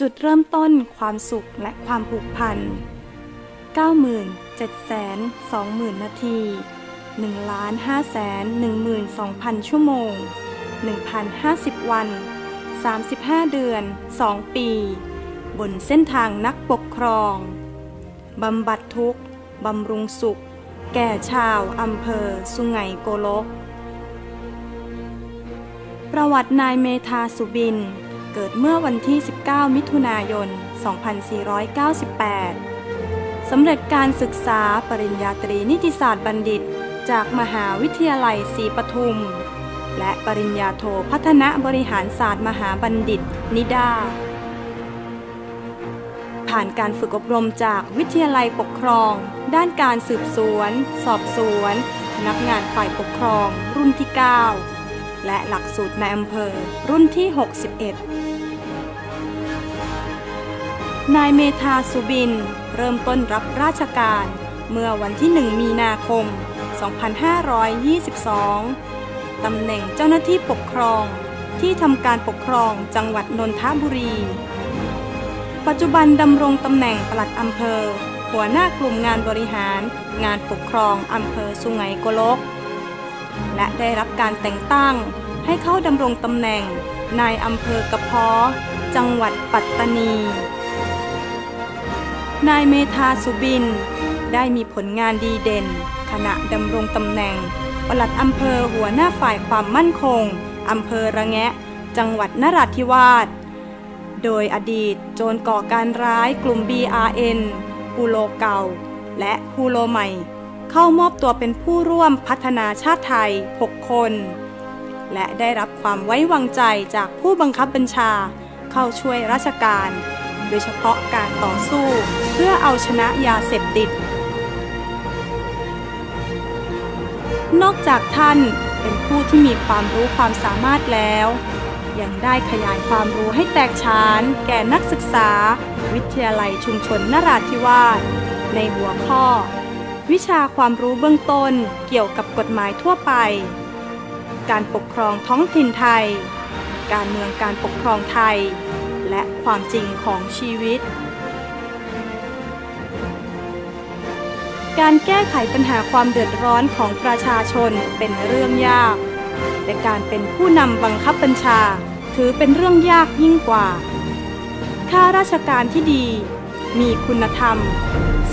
จุดเริ่มต้นความสุขและความผูกพัน 97,20,000 นาที 1,512,000 ชั่วโมง 1,050 วัน 35 เดือน 2 ปี บนเส้นทางนักปกครอง บำบัดทุกข์ บำรุงสุข แก่ชาวอำเภอ สุไหงโกลก ประวัตินายเมธาสุบิน เกิดเมื่อวันที่ 19 มิถุนายน 2498 สำเร็จการศึกษาปริญญาตรีนิติศาสตร์บัณฑิต จากมหาวิทยาลัยศรีปทุม และปริญญาโทพัฒนาบริหารศาสตร์มหาบัณฑิต นิดา ผ่านการฝึกอบรมจากวิทยาลัยปกครอง ด้านการสืบสวน สอบสวนนักงานฝ่ายปกครองรุ่นที่ 9 และหลักสูตรในอำเภอรุ่นที่ 61 นายเมธาสุบิน เริ่มต้นรับราชการ เมื่อวันที่ 1 มีนาคม 2522 ตำแหน่งเจ้าหน้าที่ปกครอง ที่ทำการปกครองจังหวัดนนทบุรี ปัจจุบันดำรงตำแหน่งปลัดอำเภอ หัวหน้ากลุ่มงานบริหารงานปกครองอำเภอสุไหงโกลก และได้รับการแต่งตั้งให้เข้าดำรงตำแหน่งนายอำเภอกระเพาะจังหวัดปัตตานี นายเมธาสุบิน ได้มีผลงานดีเด่น ขณะดำรงตำแหน่ง ปลัดอำเภอหัวหน้าฝ่ายความมั่นคงอำเภอระแงะ จังหวัดนราธิวาส โดยอดีตโจรก่อการร้ายกลุ่ม BRN ฮูโลเก่า และฮูโลใหม่ เข้ามอบตัวเป็นผู้ร่วมพัฒนาชาติไทย 6 คน และได้รับความไว้วางใจจากผู้บังคับบัญชาเข้าช่วยราชการ โดยเฉพาะการต่อสู้เพื่อเอาชนะยาเสพติด นอกจากท่านเป็นผู้ที่มีความรู้ความสามารถแล้ว ยังได้ขยายความรู้ให้แตกฉานแก่นักศึกษา วิทยาลัยชุมชนนราธิวาสในหัวข้อ วิชาความรู้เบื้องต้นเกี่ยวกับกฎหมายทั่วไป การปกครองท้องถิ่นไทย การเมืองการปกครองไทย และความจริงของชีวิต การแก้ไขปัญหาความเดือดร้อนของประชาชนเป็นเรื่องยาก แต่การเป็นผู้นำบังคับบัญชาถือเป็นเรื่องยากยิ่งกว่า ข้าราชการที่ดี มีคุณธรรม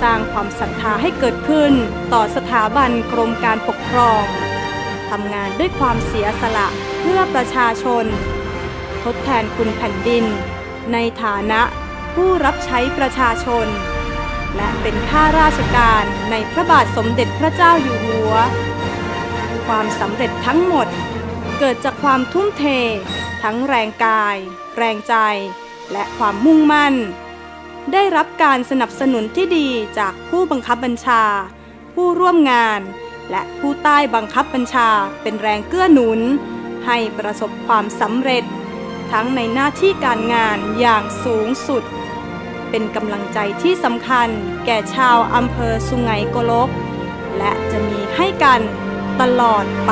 สร้างความศรัทธาให้เกิดขึ้นต่อสถาบันกรมการปกครองทำงานด้วยความเสียสละเพื่อประชาชน ทดแทนคุณแผ่นดิน ในฐานะผู้รับใช้ประชาชน และเป็นข้าราชการในพระบาทสมเด็จพระเจ้าอยู่หัว ความสำเร็จทั้งหมดเกิดจากความทุ่มเท ทั้งแรงกาย แรงใจ และความมุ่งมั่น ได้รับการสนับสนุนที่ดีจากผู้บังคับบัญชา ผู้ร่วมงาน และผู้ใต้บังคับบัญชาเป็นแรงเกื้อหนุน ให้ประสบความสำเร็จ ทั้งในหน้าที่การงานอย่างสูงสุด เป็นกำลังใจที่สำคัญแก่ชาวอำเภอสุไหงโกลก และจะมีให้กันตลอดไป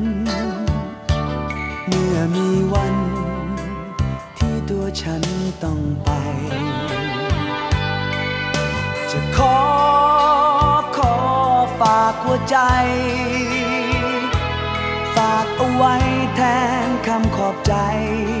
มื่อมีวัน ที่ตัวฉันต้องไป จะขอขอฝากหัวใจ ฝากเอาไว้แทนคำขอบใจจ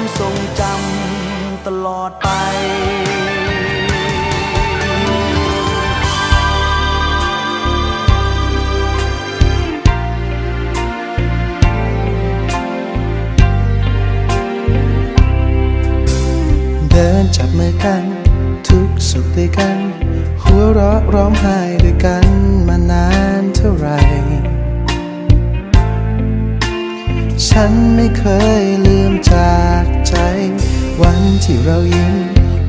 ความทรงจำตลอดไปเดินจับมือกัน ทุกสุขด้วยกัน หัวเราะร้องไห้ด้วยกันมานานเท่าไร ฉันไม่เคยลืมจาก ใจ วันที่เรายิ้ม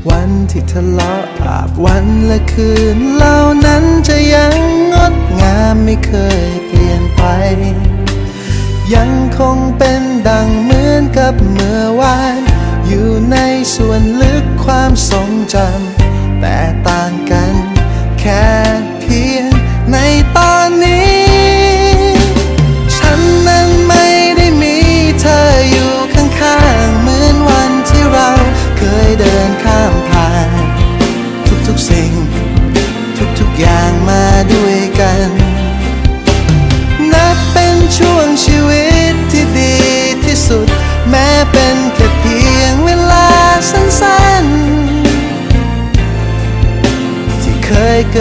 วันที่ทะเลาะอาบวันและคืนเหล่านั้นจะยังงดงามไม่เคยเปลี่ยนไป ยังคงเป็นดังเหมือนกับเมื่อวาน อยู่ในส่วนลึกความทรงจำ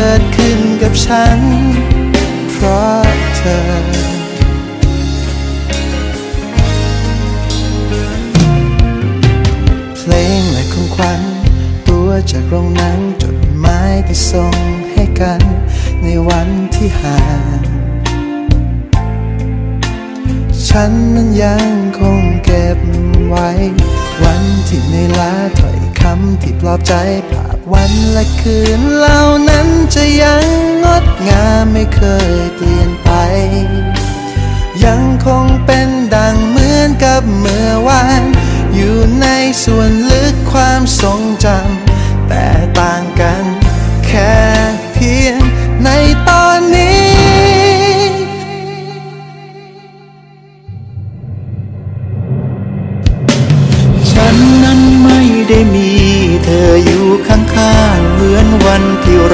กิดขึ้นกับฉัน เพราะเธอ เพลงและของขวัญตัวจากโรงหนังจดหมายที่ส่งให้กัน ในวันที่ห่าง ฉันนั้นยังคงเก็บไว้ วันที่ไม่ลาถ้อยคำที่ปลอบใจภาพวันและคืนเหล่านั้นจะยังงดงามไม่เคยเปลี่ยนไป ยังคงเป็นดังเหมือนกับเมื่อวาน อยู่ในส่วนลึกความทรงจำแต่ต่างกัน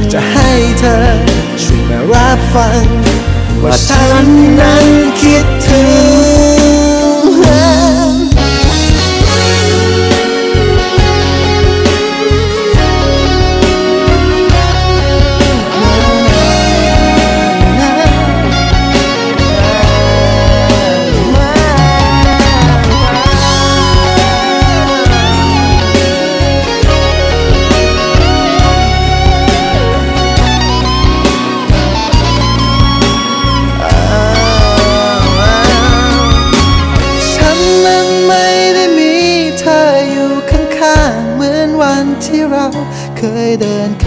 ากจะให้เธอ ช่วยมารับฟัง ว่าฉันนั้นคิดถึง